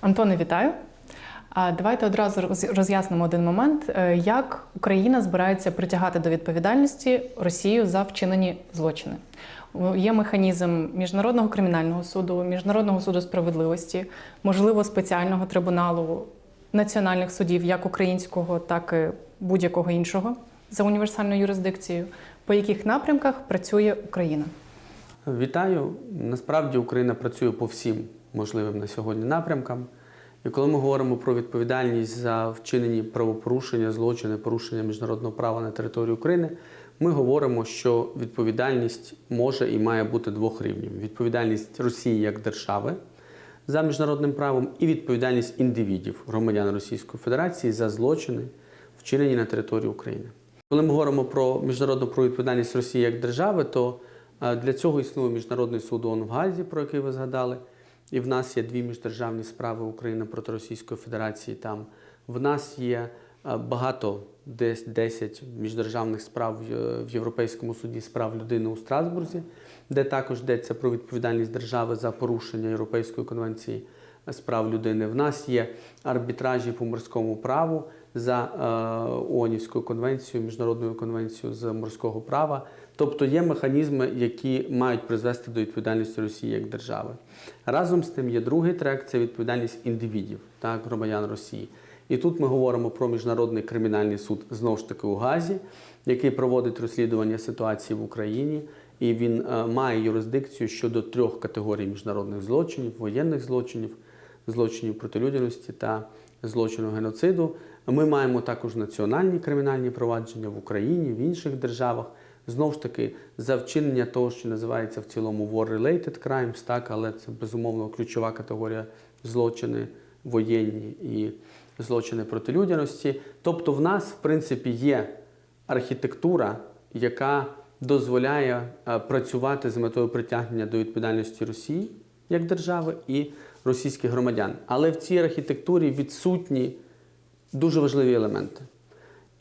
Антоне, вітаю. Давайте одразу роз- роз'яснимо один момент, Е, як Україна збирається притягати до відповідальності Росію за вчинені злочини. Є механізм міжнародного кримінального суду, міжнародного суду справедливості, можливо, спеціального трибуналу національних судів, як українського, так і будь-якого іншого за універсальною юрисдикцією. По яких напрямках працює Україна? Вітаю. Насправді Україна працює по всім можливим на сьогодні напрямкам. І коли ми говоримо про відповідальність за вчинені правопорушення, злочини, порушення міжнародного права на території України, ми говоримо, що відповідальність може і має бути двох рівнів: відповідальність Росії як держави за міжнародним правом і відповідальність індивідів, громадян Російської Федерації за злочини, вчинені на території України. Коли ми говоримо про міжнародну про відповідальність Росії як держави, то е, для цього існує міжнародний суд ООН в Газі, про який ви згадали. І в нас є дві міждержавні справи України проти Російської Федерації. Там в нас є е, багато, десь 10 міждержавних справ в Європейському суді з прав людини у Страсбурзі, де також йдеться про відповідальність держави за порушення Європейської конвенції з прав людини. В нас є арбітражі по морському праву за е, ООНівською конвенцією, міжнародною конвенцією з морського права. Тобто є механізми, які мають призвести до відповідальності Росії як держави. Разом з тим є другий трек це відповідальність індивідів, так, громадян Росії. І тут ми говоримо про міжнародний кримінальний суд знову ж таки у Газі, який проводить розслідування ситуації в Україні. І він е, має юрисдикцію щодо трьох категорій міжнародних злочинів, воєнних злочинів, злочинів проти людяності та злочину геноциду. Ми маємо також національні кримінальні провадження в Україні, в інших державах. Знову ж таки, за вчинення того, що називається в цілому war-related crimes, так, але це безумовно ключова категорія злочини воєнні і злочини проти людяності. Тобто, в нас, в принципі, є архітектура, яка дозволяє е, працювати з метою притягнення до відповідальності Росії як держави і російських громадян. Але в цій архітектурі відсутні дуже важливі елементи.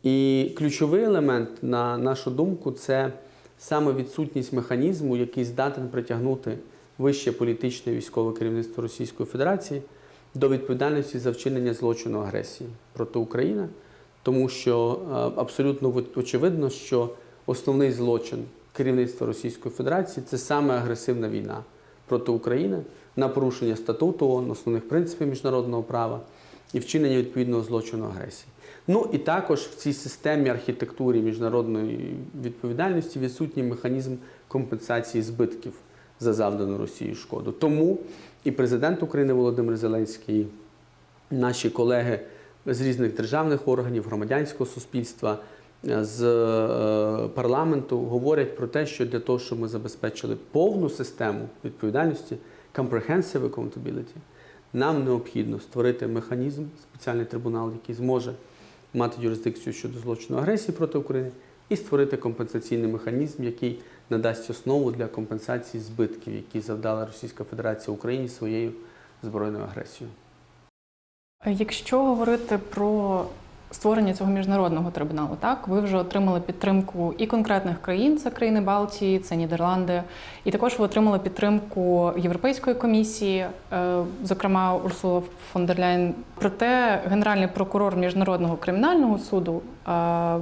І ключовий елемент, на нашу думку, це саме відсутність механізму, який здатен притягнути вище політичне військове керівництво Російської Федерації до відповідальності за вчинення злочину агресії проти України, тому що е, абсолютно очевидно, що основний злочин керівництва Російської Федерації це саме агресивна війна проти України на порушення статуту ООН, основних принципів міжнародного права і вчинення відповідного злочину агресії. Ну і також в цій системі архітектурі міжнародної відповідальності відсутній механізм компенсації збитків за завдану Росії шкоду. Тому і президент України Володимир Зеленський, і наші колеги з різних державних органів, громадянського суспільства, е, з е, парламенту говорять про те, що для того, щоб ми забезпечили повну систему відповідальності, comprehensive accountability, нам необхідно створити механізм, спеціальний трибунал, який зможе мати юрисдикцію щодо злочину агресії проти України, і створити компенсаційний механізм, який надасть основу для компенсації збитків, які завдала Російська Федерація Україні своєю збройною агресією. Якщо говорити про створення цього міжнародного трибуналу, так ви вже отримали підтримку і конкретних країн, це країни Балтії, це Нідерланди, і також ви отримали підтримку Європейської комісії, е, зокрема Урсула фон дер Ляйн. Проте генеральний прокурор міжнародного кримінального суду. е,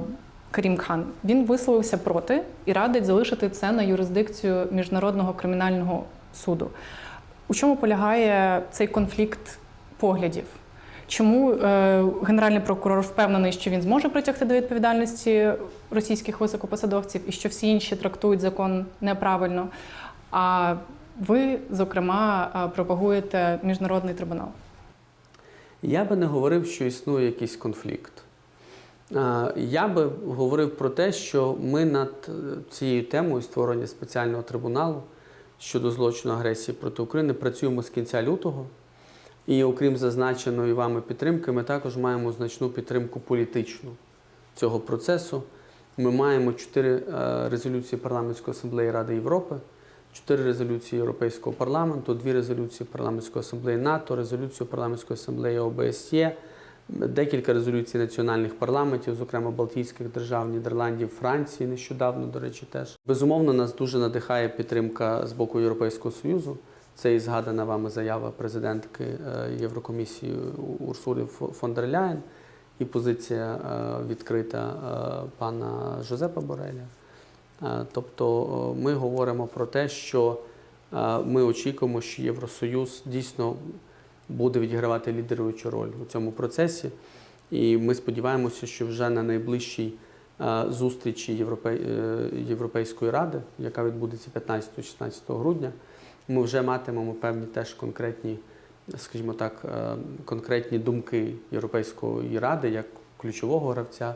Карім Кхан він висловився проти і радить залишити це на юрисдикцію міжнародного кримінального суду. У чому полягає цей конфлікт поглядів? Чому е, генеральний прокурор впевнений, що він зможе притягти до відповідальності російських високопосадовців і що всі інші трактують закон неправильно? А ви, зокрема, е, пропагуєте міжнародний трибунал? Я би не говорив, що існує якийсь конфлікт. Я би говорив про те, що ми над е, цією темою створення спеціального трибуналу щодо злочину агресії проти України працюємо з кінця лютого. І окрім зазначеної вами підтримки, ми також маємо значну підтримку політичну цього процесу. Ми маємо чотири е, резолюції парламентської асамблеї Ради Європи, чотири резолюції Європейського парламенту, дві резолюції парламентської асамблеї НАТО, резолюцію парламентської асамблеї ОБСЄ, декілька резолюцій національних парламентів, зокрема Балтійських держав, Нідерландів, Франції, нещодавно, до речі, теж. Безумовно, нас дуже надихає підтримка з боку Європейського Союзу. Це і згадана вами заява президентки е, Єврокомісії Урсули Фо- фон дер Ляєн і позиція е, відкрита е, пана Жозепа Бореля. Тобто ми говоримо про те, що ми очікуємо, що Євросоюз дійсно буде відігравати лідеруючу роль у цьому процесі. І ми сподіваємося, що вже на найближчій зустрічі Європейської ради, яка відбудеться 15-16 грудня, ми вже матимемо певні теж конкретні, скажімо так, е, конкретні думки Європейської ради як ключового гравця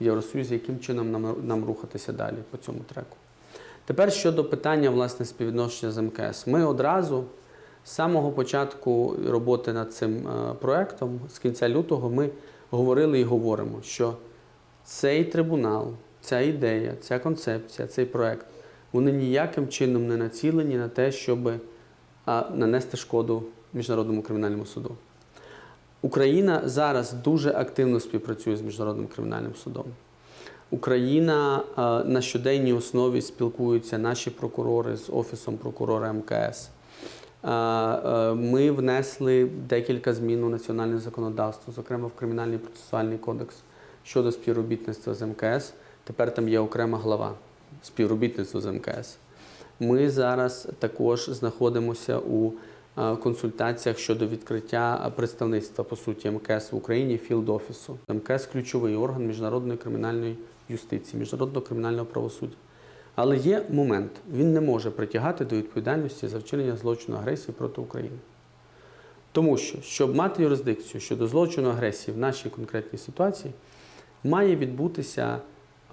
в Євросоюзі, яким чином нам, нам рухатися далі по цьому треку. Тепер щодо питання власне співвідношення з МКС. Ми одразу з самого початку роботи над цим е, проектом, з кінця лютого, ми говорили і говоримо, що цей трибунал, ця ідея, ця концепція, цей проект, вони ніяким чином не націлені на те, щоб нанести шкоду Міжнародному кримінальному суду. Україна зараз дуже активно співпрацює з Міжнародним кримінальним судом. Україна е, на щоденній основі спілкуються наші прокурори з Офісом прокурора МКС. Е, е, Ми внесли декілька змін у національне законодавство, зокрема в Кримінальний процесуальний кодекс щодо співробітництва з МКС. Тепер там є окрема глава співробітництво з МКС. Ми зараз також знаходимося у е, консультаціях щодо відкриття представництва по суті МКС в Україні філд офісу. МКС ключовий орган міжнародної кримінальної юстиції, міжнародного кримінального правосуддя. Але є момент, він не може притягати до відповідальності за вчинення злочину агресії проти України. Тому що, щоб мати юрисдикцію щодо злочину агресії в нашій конкретній ситуації, має відбутися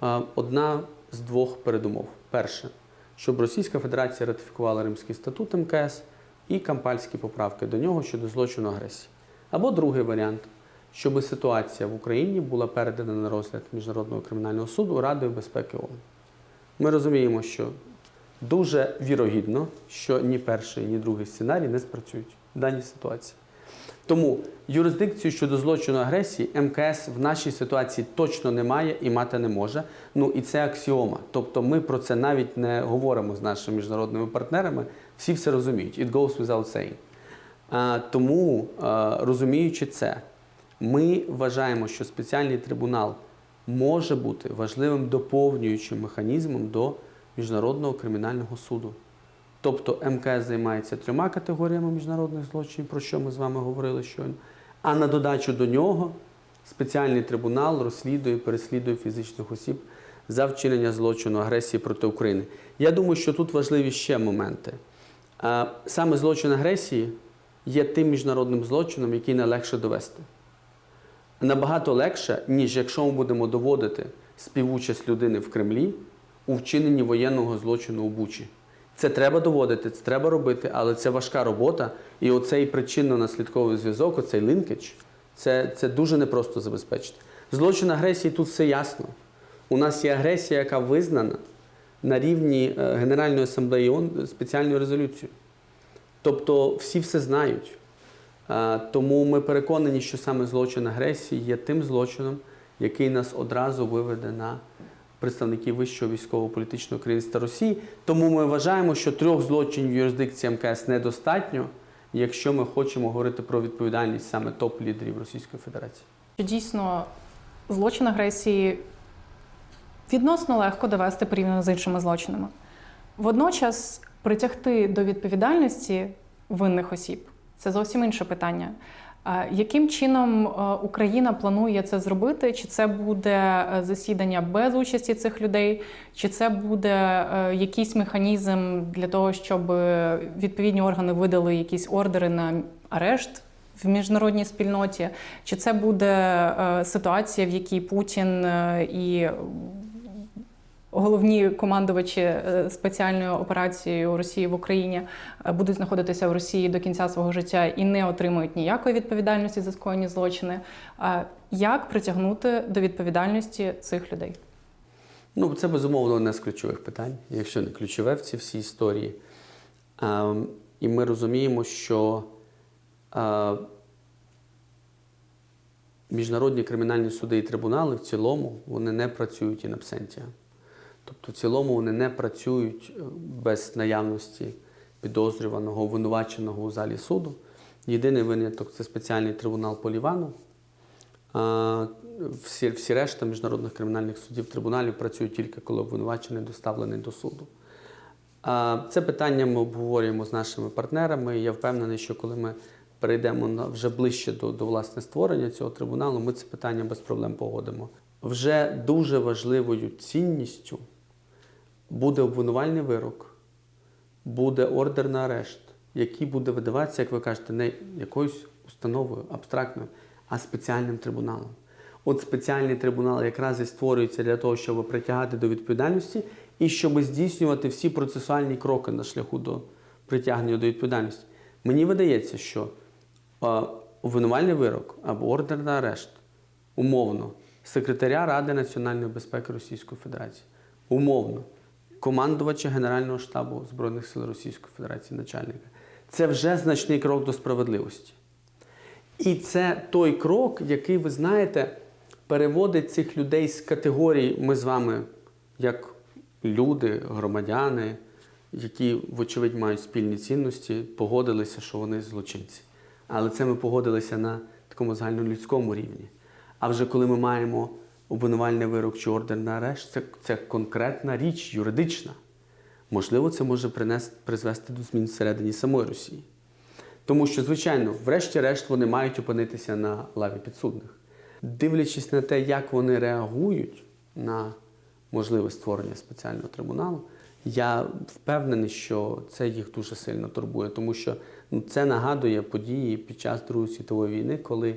е, одна з двох передумов. Перше, щоб Російська Федерація ратифікувала Римський статут МКС і кампальські поправки до нього щодо злочину агресії. Або другий варіант, щоб ситуація в Україні була передана на розгляд Міжнародного кримінального суду Радою безпеки ООН. Ми розуміємо, що дуже вірогідно, що ні перший, ні другий сценарій не спрацюють в даній ситуації. Тому юрисдикцію щодо злочину агресії МКС в нашій ситуації точно не має і мати не може. Ну і це аксіома. Тобто ми про це навіть не говоримо з нашими міжнародними партнерами. Всі все розуміють. It goes without saying. А, тому, а, розуміючи це, ми вважаємо, що спеціальний трибунал може бути важливим доповнюючим механізмом до Міжнародного кримінального суду. Тобто МКС займається трьома категоріями міжнародних злочинів, про що ми з вами говорили щойно. А на додачу до нього спеціальний трибунал розслідує і переслідує фізичних осіб за вчинення злочину агресії проти України. Я думаю, що тут важливі ще моменти. Саме злочин агресії є тим міжнародним злочином, який найлегше довести. Набагато легше, ніж якщо ми будемо доводити співучасть людини в Кремлі у вчиненні воєнного злочину у Бучі. Це треба доводити, це треба робити, але це важка робота. І оцей причинно-наслідковий зв'язок, оцей лінкедж, це, це дуже непросто забезпечити. Злочин агресії тут все ясно. У нас є агресія, яка визнана на рівні е, Генеральної асамблеї ООН спеціальною резолюцією. Тобто всі все знають. Тому ми переконані, що саме злочин агресії є тим злочином, який нас одразу виведе на представників вищого військово-політичного керівництва Росії. Тому ми вважаємо, що трьох злочинів юрисдикції МКС недостатньо, якщо ми хочемо говорити про відповідальність саме топ-лідерів Російської Федерації. Дійсно злочин агресії відносно легко довести порівняно з іншими злочинами. Водночас притягти до відповідальності винних осіб це зовсім інше питання. Яким чином е, Україна планує це зробити? Чи це буде е, засідання без участі цих людей, чи це буде е, якийсь механізм для того, щоб відповідні органи видали якісь ордери на арешт в міжнародній спільноті? Чи це буде ситуація, в якій Путін і головні командувачі е, спеціальною операцією Росії в Україні е, будуть знаходитися в Росії до кінця свого життя і не отримують ніякої відповідальності за скоєні злочини? Як притягнути до відповідальності цих людей? Ну, це безумовно одне з ключових питань, якщо не ключове в цій всій історії. Ем, і ми розуміємо, що е, міжнародні кримінальні суди і трибунали в цілому вони не працюють in absentia. Тобто, в цілому вони не працюють е, без наявності підозрюваного, обвинуваченого у залі суду. Єдиний виняток це спеціальний трибунал по Лівану. А, Всі, всі решта міжнародних кримінальних судів трибуналів працюють тільки коли обвинувачений доставлений до суду. А, Це питання ми обговорюємо з нашими партнерами. Я впевнений, що коли ми перейдемо вже ближче до, до власне створення цього трибуналу, ми це питання без проблем погодимо. Вже дуже важливою цінністю буде обвинувальний вирок, буде ордер на арешт, який буде видаватися, як ви кажете, не якоюсь установою абстрактною, а спеціальним трибуналом. От спеціальний трибунал якраз і створюється для того, щоб притягати до відповідальності і щоб здійснювати всі процесуальні кроки на шляху до притягнення до відповідальності. Мені видається, що обвинувальний вирок або ордер на арешт умовно секретаря Ради національної безпеки Російської Федерації, умовно командувача Генерального штабу Збройних сил Російської Федерації, начальника. Це вже значний крок до справедливості. І це той крок, який, ви знаєте, переводить цих людей з категорії ми з вами, як люди, громадяни, які, вочевидь, мають спільні цінності, погодилися, що вони злочинці. Але це ми погодилися на такому загальнолюдському рівні. А вже коли ми маємо обвинувальний вирок чи ордер на арешт, це, це конкретна річ, юридична. Можливо, це може принести, призвести до змін всередині самої Росії. Тому що, звичайно, врешті-решт вони мають опинитися на лаві підсудних. Дивлячись на те, як вони реагують на можливе створення спеціального трибуналу, я впевнений, що це їх дуже сильно турбує, тому що ну, це нагадує події під час Другої світової війни, коли,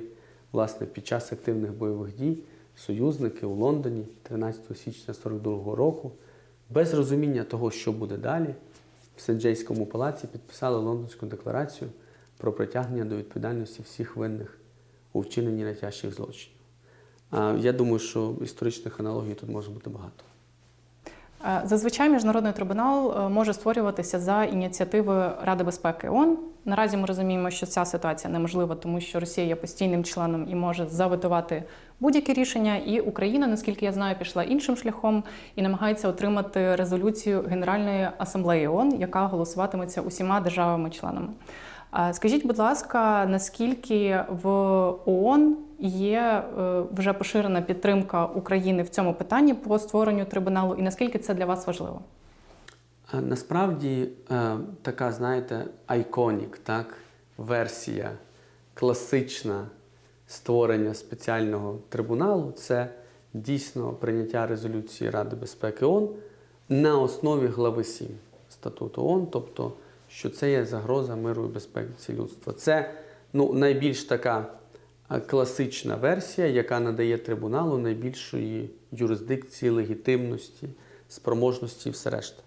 власне, під час активних бойових дій союзники у Лондоні 13 січня 42 року, без розуміння того, що буде далі, в Сен-Джейському палаці підписали Лондонську декларацію про притягнення до відповідальності всіх винних у вчиненні найтяжчих злочинів. А я думаю, що історичних аналогій тут може бути багато. Зазвичай міжнародний трибунал е, може створюватися за ініціативи Ради безпеки ООН. Наразі ми розуміємо, що ця ситуація неможлива, тому що Росія є постійним членом і може заветувати будь-які рішення. І Україна, наскільки я знаю, пішла іншим шляхом і намагається отримати резолюцію Генеральної асамблеї ООН, яка голосуватиметься усіма державами-членами. Скажіть, будь ласка, наскільки в ООН є е, вже поширена підтримка України в цьому питанні по створенню трибуналу, і наскільки це для вас важливо? Насправді е, така, знаєте, айконік, так, версія класична створення спеціального трибуналу це дійсно прийняття резолюції Ради безпеки ООН на основі глави 7 статуту ООН, тобто, що це є загроза миру і безпеці людства. Це ну, найбільш така е, класична версія, яка надає трибуналу найбільшої юрисдикції, легітимності, спроможності і все решта.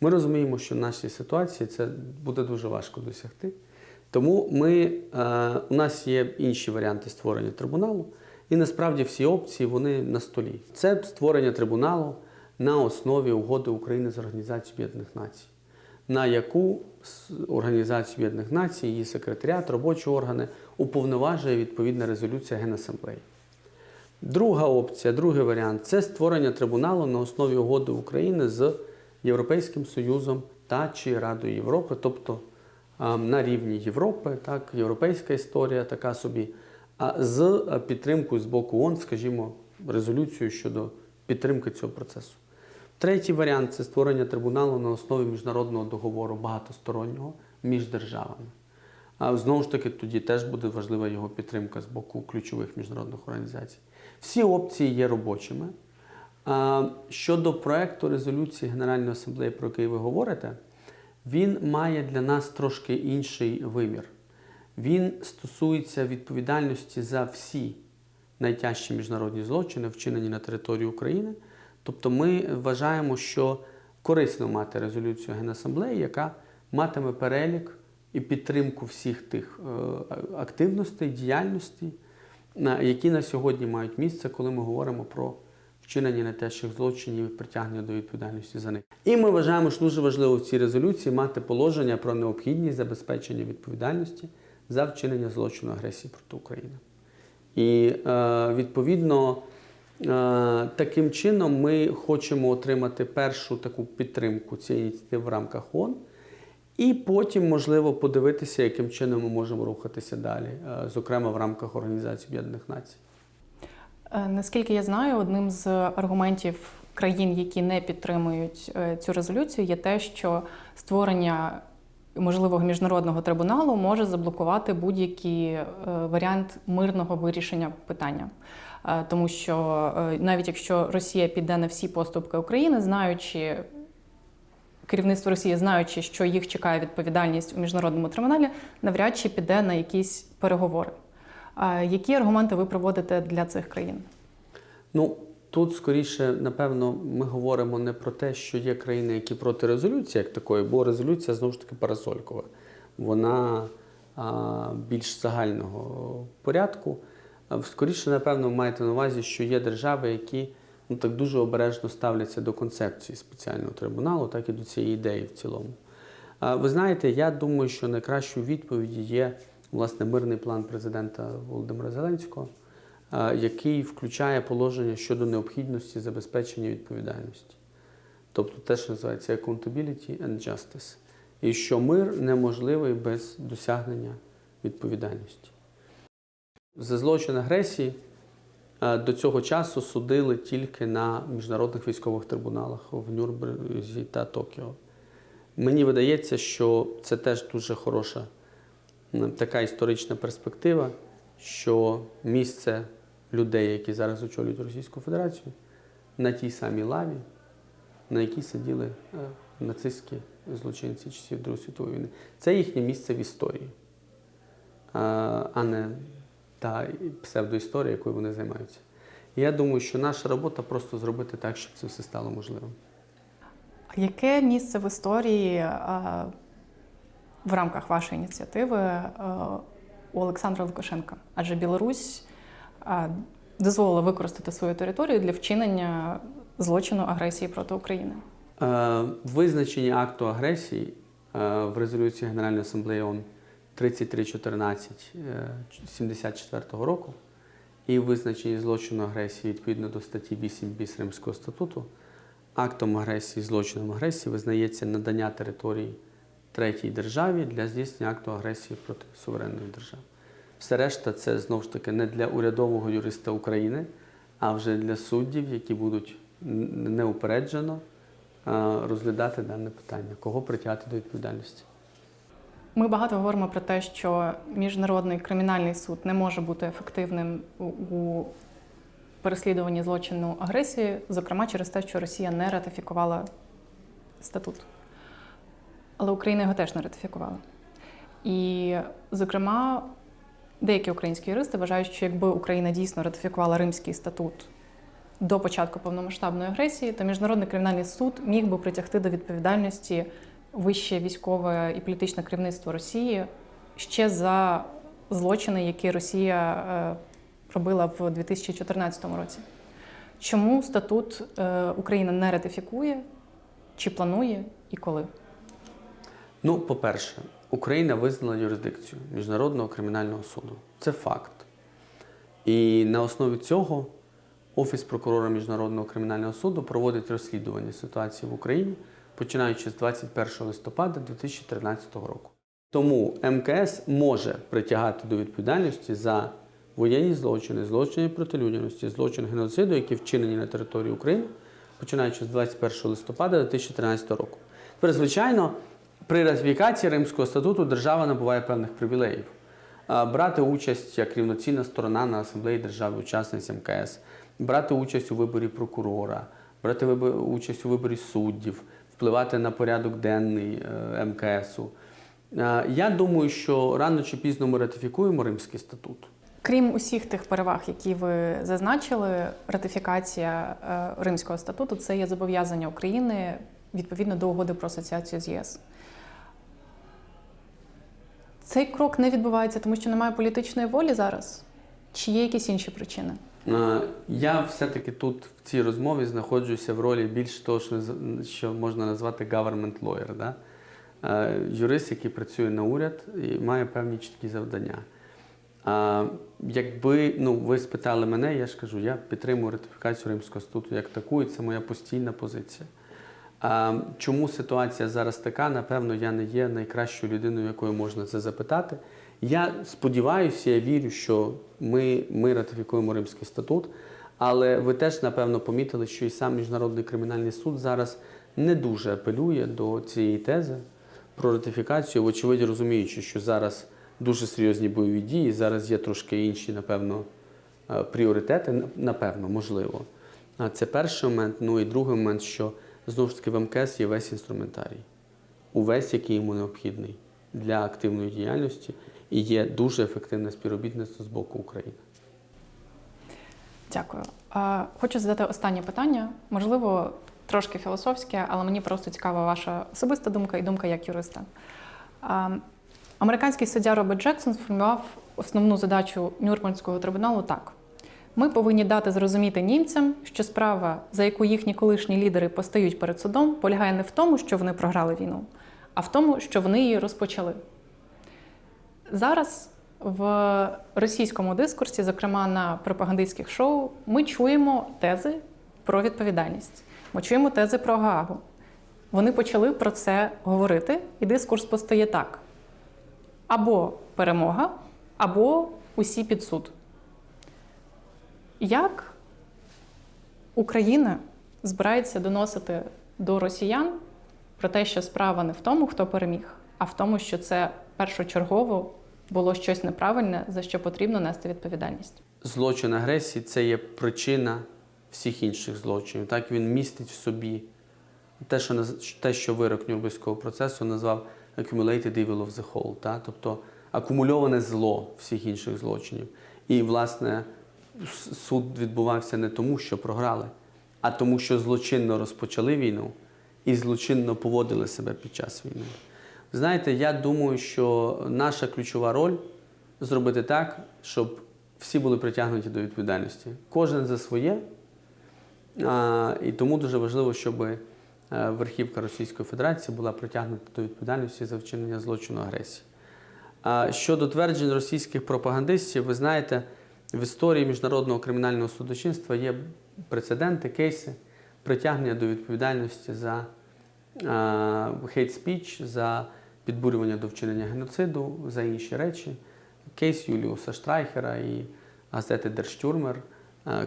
Ми розуміємо, що в нашій ситуації це буде дуже важко досягти. Тому ми, е, у нас є інші варіанти створення трибуналу, і насправді всі опції вони на столі. Це створення трибуналу на основі угоди України з Організацією Об'єднаних Націй, на яку Організацію Об'єднаних Націй, її секретаріат, робочі органи уповноважує відповідна резолюція Генасамблеї. Друга опція, другий варіант це створення трибуналу на основі угоди України з Європейським Союзом та чи Радою Європи, тобто на рівні Європи, так, європейська історія така собі, а з підтримкою з боку ООН, скажімо, резолюцією щодо підтримки цього процесу. Третій варіант це створення трибуналу на основі міжнародного договору багатостороннього між державами. А знову ж таки, тоді теж буде важлива його підтримка з боку ключових міжнародних організацій. Всі опції є робочими. Щодо проекту резолюції Генеральної асамблеї, про який ви говорите, він має для нас трошки інший вимір. Він стосується відповідальності за всі найтяжчі міжнародні злочини, вчинені на території України. Тобто ми вважаємо, що корисно мати резолюцію Генасамблеї, яка матиме перелік і підтримку всіх тих е, активностей, діяльностей, які на сьогодні мають місце, коли ми говоримо про вчинення найтяжчих злочинів і притягнення до відповідальності за них. І ми вважаємо, що дуже важливо в цій резолюції мати положення про необхідність забезпечення відповідальності за вчинення злочину агресії проти України. І е, відповідно е, таким чином ми хочемо отримати першу таку підтримку цієї ініціативи в рамках ООН. І потім, можливо, подивитися, яким чином ми можемо рухатися далі, е, зокрема в рамках Організації Об'єднаних Націй. Е, Наскільки я знаю, одним з аргументів країн, які не підтримують е, цю резолюцію, є те, що створення можливого міжнародного трибуналу може заблокувати будь-який е, варіант мирного вирішення питання. Тому що навіть якщо Росія піде на всі поступки України, знаючи керівництво Росії, знаючи, що їх чекає відповідальність у міжнародному трибуналі, навряд чи піде на якісь переговори. Які аргументи ви проводите для цих країн? Ну, тут скоріше, напевно, ми говоримо не про те, що є країни, які проти резолюції як такої, бо резолюція знову ж таки парасолькова. Вона а, більш загального порядку. Скоріше, напевно, маєте на увазі, що є держави, які ну, так дуже обережно ставляться до концепції спеціального трибуналу, так і до цієї ідеї в цілому. А, Ви знаєте, я думаю, що найкращою відповіддю є власне мирний план президента Володимира Зеленського, який включає положення щодо необхідності забезпечення відповідальності. Тобто те, що називається accountability and justice. І що мир неможливий без досягнення відповідальності. За злочин агресії е, до цього часу судили тільки на міжнародних військових трибуналах в Нюрнберзі та Токіо. Мені видається, що це теж дуже хороша така історична перспектива, що місце людей, які зараз очолюють Російську Федерацію, на тій самій лаві, на якій сиділи е, нацистські злочинці часів Другої світової війни. Це їхнє місце в історії, а не та псевдоісторія, якою вони займаються. Я думаю, що наша робота просто зробити так, щоб це все стало можливим. Яке місце в історії е, в рамках вашої ініціативи е, у Олександра Лукашенка? Адже Білорусь е, дозволила використати свою територію для вчинення злочину агресії проти України. Е, Визначення акту агресії е, в резолюції Генеральної асамблеї ООН 3314 е, 74 року і визначення злочину агресії відповідно до статті 8 біс Римського статуту. Актом агресії, злочином агресії визнається надання території третій державі для здійснення акту агресії проти суверенної держави. Все решта це знову ж таки не для урядового юриста України, а вже для суддів, які будуть неупереджено розглядати дане питання, кого притягати до відповідальності. Ми багато говоримо про те, що міжнародний кримінальний суд не може бути ефективним у- переслідуванні злочину агресії, зокрема через те, що Росія не ратифікувала статут. Але Україна його теж не ратифікувала. І, зокрема, деякі українські юристи вважають, що якби Україна дійсно ратифікувала Римський статут до початку повномасштабної агресії, то міжнародний кримінальний суд міг би притягти до відповідальності вище військове і політичне керівництво Росії ще за злочини, які Росія е, робила в 2014 році. Чому статут е, Україна не ратифікує, чи планує і коли? Ну, по-перше, Україна визнала юрисдикцію Міжнародного кримінального суду. Це факт. І на основі цього Офіс прокурора Міжнародного кримінального суду проводить розслідування ситуації в Україні, починаючи з 21 листопада 2013 року. Тому МКС може притягати до відповідальності за воєнні злочини, злочини проти людяності, злочин геноциду, які вчинені на території України, починаючи з 21 листопада 2013 року. Тепер, звичайно, при ратифікації Римського статуту держава набуває певних привілеїв. Брати участь як рівноцінна сторона на асамблеї держави-учасниць МКС, брати участь у виборі прокурора, брати участь у виборі суддів, впливати на порядок денний е, МКСу. Я думаю, що рано чи пізно ми ратифікуємо Римський статут. Крім усіх тих переваг, які ви зазначили, ратифікація е, Римського статуту це є зобов'язання України відповідно до угоди про асоціацію з ЄС. Цей крок не відбувається, тому що немає політичної волі зараз. Чи є якісь інші причини? Е, Я все-таки тут в цій розмові знаходжуся в ролі більш того, що, можна назвати government lawyer. Да? Е, Юрист, який працює на уряд і має певні чіткі завдання. А якби ну, ви спитали мене, я ж кажу, я підтримую ратифікацію Римського статуту як таку, і це моя постійна позиція. Чому ситуація зараз така? Напевно, я не є найкращою людиною, якою можна це запитати. Я сподіваюся, я вірю, що ми, ми ратифікуємо Римський статут, але ви теж, напевно, помітили, що і сам Міжнародний кримінальний суд зараз не дуже апелює до цієї тези про ратифікацію, вочевидь розуміючи, що зараз дуже серйозні бойові дії, зараз є трошки інші, напевно, е, пріоритети, напевно, можливо. А Це перший момент. Ну і другий момент, що знову ж таки в МКС є весь інструментарій, увесь, який йому необхідний для активної діяльності, і є дуже ефективне співробітництво з боку України. Дякую. Хочу задати останнє питання, можливо, трошки філософське, але мені просто цікава ваша особиста думка і думка як юриста. Американський суддя Роберт Джексон сформулював основну задачу Нюрнберзького трибуналу так: ми повинні дати зрозуміти німцям, що справа, за яку їхні колишні лідери постають перед судом, полягає не в тому, що вони програли війну, а в тому, що вони її розпочали. Зараз в російському дискурсі, зокрема на пропагандистських шоу, ми чуємо тези про відповідальність. Ми чуємо тези про Гаагу. Вони почали про це говорити, і дискурс постає так: або перемога, або усі під суд. Як Україна збирається доносити до росіян про те, що справа не в тому, хто переміг, а в тому, що це першочергово було щось неправильне, за що потрібно нести відповідальність. Злочин агресії це є причина всіх інших злочинів. Так він містить в собі те, що те, що вирок Нюрнберзького процесу назвав accumulated evil of the whole, та? тобто акумульоване зло всіх інших злочинів. І, власне, суд відбувався не тому, що програли, а тому, що злочинно розпочали війну і злочинно поводили себе під час війни. Знаєте, я думаю, що наша ключова роль зробити так, щоб всі були притягнуті до відповідальності. Кожен за своє. А, і тому дуже важливо, щоб е, верхівка Російської Федерації була притягнута до відповідальності за вчинення злочину агресії. А щодо тверджень російських пропагандистів, ви знаєте, в історії міжнародного кримінального судочинства є прецеденти, кейси притягнення до відповідальності за хейт спіч, за підбурювання до вчинення геноциду, за інші речі. Кейс Юліуса Штрайхера і газети Дерштюрмер,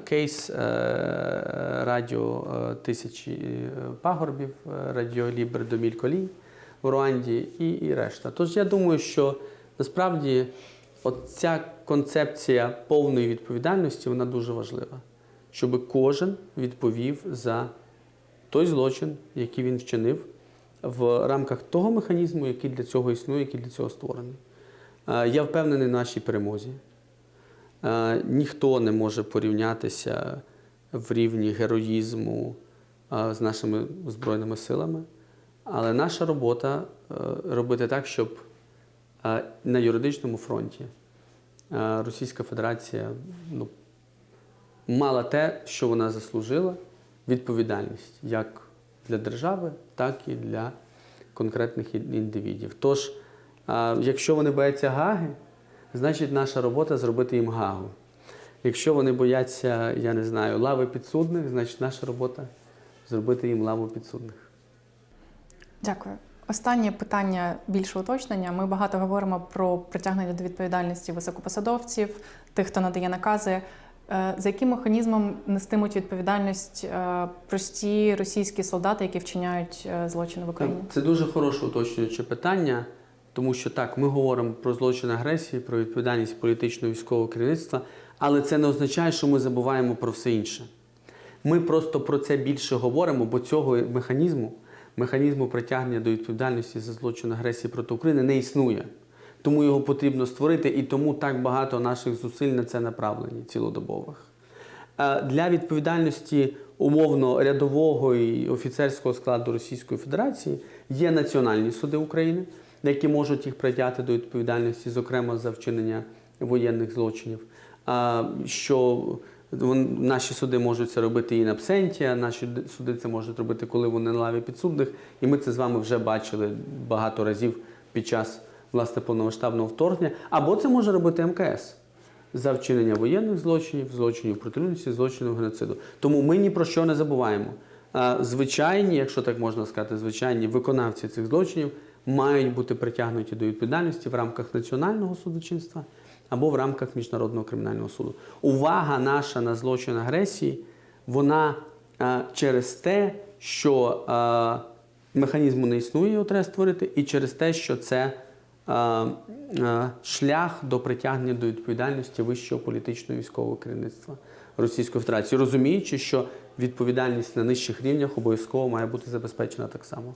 кейс е, радіо е, Тисячі е, пагорбів, Радіо Лібер до Мільколі в Руанді і, і решта. Тож я думаю, що насправді от ця концепція повної відповідальності вона дуже важлива, щоб кожен відповів за той злочин, який він вчинив, в рамках того механізму, який для цього існує, який для цього створений. Е, Я впевнений в нашій перемозі. Е, Ніхто не може порівнятися в рівні героїзму е, з нашими Збройними силами. Але наша робота робити так, щоб на юридичному фронті Російська Федерація ну, мала те, що вона заслужила відповідальність як для держави, так і для конкретних індивідів. Тож, якщо вони бояться Гаги, значить наша робота зробити їм Гагу. Якщо вони бояться, я не знаю, лави підсудних, значить наша робота зробити їм лаву підсудних. Дякую. Останнє питання більше уточнення. Ми багато говоримо про притягнення до відповідальності високопосадовців, тих, хто надає накази. Е, За яким механізмом нестимуть відповідальність е, прості російські солдати, які вчиняють е, злочини в Україні? Це дуже хороше уточнююче питання, тому що так, ми говоримо про злочин агресії, про відповідальність політичного військового керівництва, але це не означає, що ми забуваємо про все інше. Ми просто про це більше говоримо, бо цього механізму, механізму притягнення до відповідальності за злочин агресії проти України не існує. Тому його потрібно створити, і тому так багато наших зусиль на це направлені цілодобових. Е, Для відповідальності умовно рядового і офіцерського складу Російської Федерації є національні суди України, які можуть їх притягти до відповідальності, зокрема за вчинення воєнних злочинів. Що вон- наші суди можуть це робити і на абсенті, наші суди це можуть робити, коли вони на лаві підсудних. І ми це з вами вже бачили багато разів під час власне повномасштабного вторгнення. Або це може робити МКС за вчинення воєнних злочинів, злочинів проти людяності, злочинів геноциду. Тому ми ні про що не забуваємо. звичайні, якщо так можна сказати, звичайні виконавці цих злочинів мають бути притягнуті до відповідальності в рамках національного судочинства або в рамках міжнародного кримінального суду. Увага наша на злочин агресії, вона е, через те, що е, механізму не існує, його треба створити, і через те, що це е, шлях до притягнення до відповідальності вищого політичного військового керівництва Російської Федерації, розуміючи, що відповідальність на нижчих рівнях обов'язково має бути забезпечена так само.